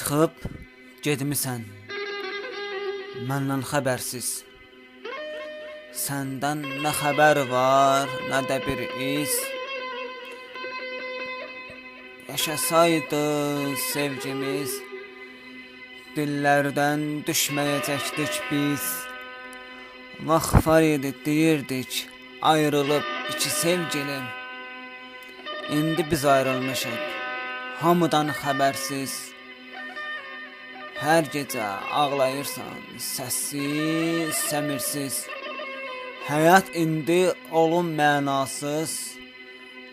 Çıxıb getmisən. Məndən xəbərsiz. Səndən nə xəbər var, nə də bir iz. Yaşasaydı sevgimiz, dillərdən düşməyəcəkdik biz. Var idi deyirdik, ayrılıb iki sevgilim. İndi biz ayrılmışıq, hamıdan xəbərsiz. Hər gecə ağlayırsan, səssiz, səmirsiz. Həyat indi olun mənasız.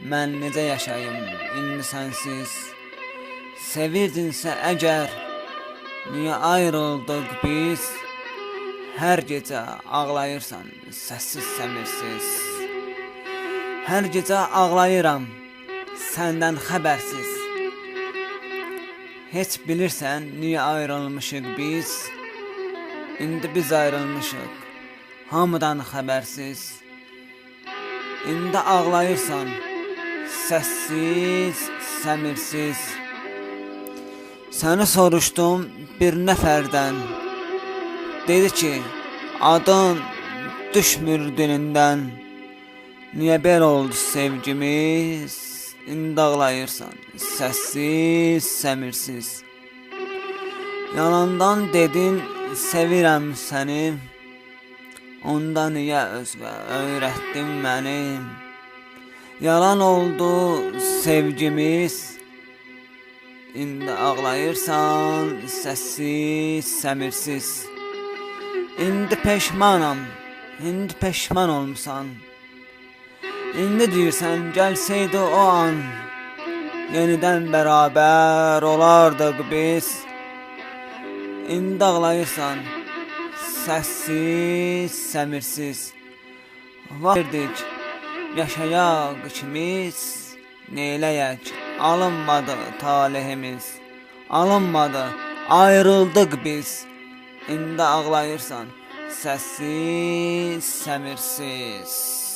Mən necə yaşayım indi sənsiz? Sevirdinsə əgər niyə ayrıldıq biz? Hər gecə ağlayırsan, səssiz, səmirsiz. Hər gecə ağlayıram, səndən xəbərsiz. Heç bilirsən niyə ayrılmışıq biz? İndi biz ayrılmışıq. Hamıdan xəbərsiz. İndi ağlayırsan, səssiz, səmirsiz. Səni soruşdum bir nəfərdən. Dedi ki, adın düşmür dilindən. Niyə belə oldu sevgimiz? İndi ağlayırsan, səssiz, səmirsiz. Yalandan dedin, sevirəm səni. Onda niyə özünə öyrətdin məni? Yalan oldu sevgimiz. İndi ağlayırsan, səssiz, səmirsiz. İndi peşmanam, indi peşman olmusan. İndi deyirsən gəlsəydi o an. Yenidən bərabər olardıq biz. İndi ağlayırsan Səssiz, səmirsiz Verdik Yaşayaq ikimiz Neyləyək Alınmadı talihimiz. Alınmadı Ayrıldıq biz. İndi ağlayırsan Səssiz, səmirsiz